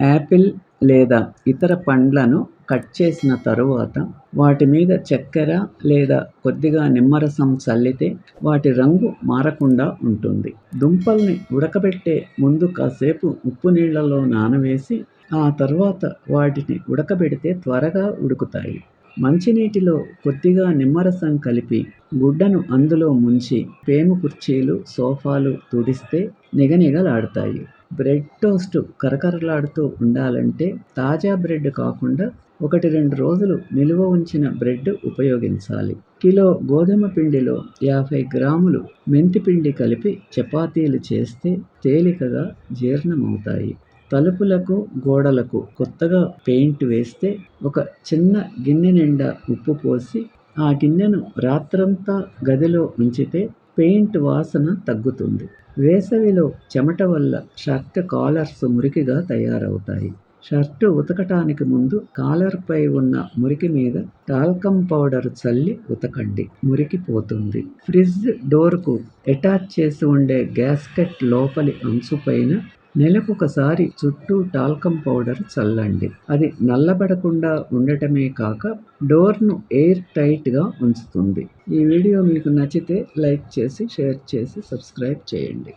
Apple లేదా ఇతర పండ్లను కట్ చేసిన తరువాత వాటి మీద చక్కెర లేదా కొద్దిగా నిమ్మరసం చల్లితే వాటి రంగు మారకుండా ఉంటుంది. దుంపల్ని ఉడకబెట్టే ముందు కాసేపు ఉప్పు నీళ్ళలో నానవేసి ఆ తర్వాత వాటిని ఉడకబెడితే త్వరగా ఉడుకుతాయి. మంచినీటిలో కొద్దిగా నిమ్మరసం కలిపి గుడ్డను అందులో ముంచి పేము కుర్చీలు సోఫాలు తుడిస్తే నిగనిగలాడతాయి. బ్రెడ్ టోస్ట్ కరకరలాడుతూ ఉండాలంటే తాజా బ్రెడ్ కాకుండా ఒకటి రెండు రోజులు నిలువ ఉంచిన బ్రెడ్ ఉపయోగించాలి. కిలో గోధుమ పిండిలో యాభై గ్రాములు మెంతి పిండి కలిపి చపాతీలు చేస్తే తేలికగా జీర్ణమవుతాయి. తలుపులకు గోడలకు కొత్తగా పెయింట్ వేస్తే ఒక చిన్న గిన్నె నిండా ఉప్పు పోసి ఆ గిన్నెను రాత్రంతా గదిలో ఉంచితే పెయింట్ వాసన తగ్గుతుంది. వేసవిలో చెమట వల్ల షర్ట్ కాలర్స్ మురికిగా తయారవుతాయి. షర్టు ఉతకటానికి ముందు కాలర్పై ఉన్న మురికి మీద టాల్కమ్ పౌడర్ చల్లి ఉతకండి. మురికి పోతుంది. ఫ్రిడ్జ్ డోర్కు అటాచ్ చేసి ఉండే గ్యాస్కెట్ లోపలి అంచుపైన నెలకొకసారి చుట్టూ టాల్కమ్ పౌడర్ చల్లండి. అది నల్లబడకుండా ఉండటమే కాక డోర్ను ఎయిర్ టైట్గా ఉంచుతుంది. ఈ వీడియో మీకు నచ్చితే లైక్ చేసి షేర్ చేసి సబ్స్క్రైబ్ చేయండి.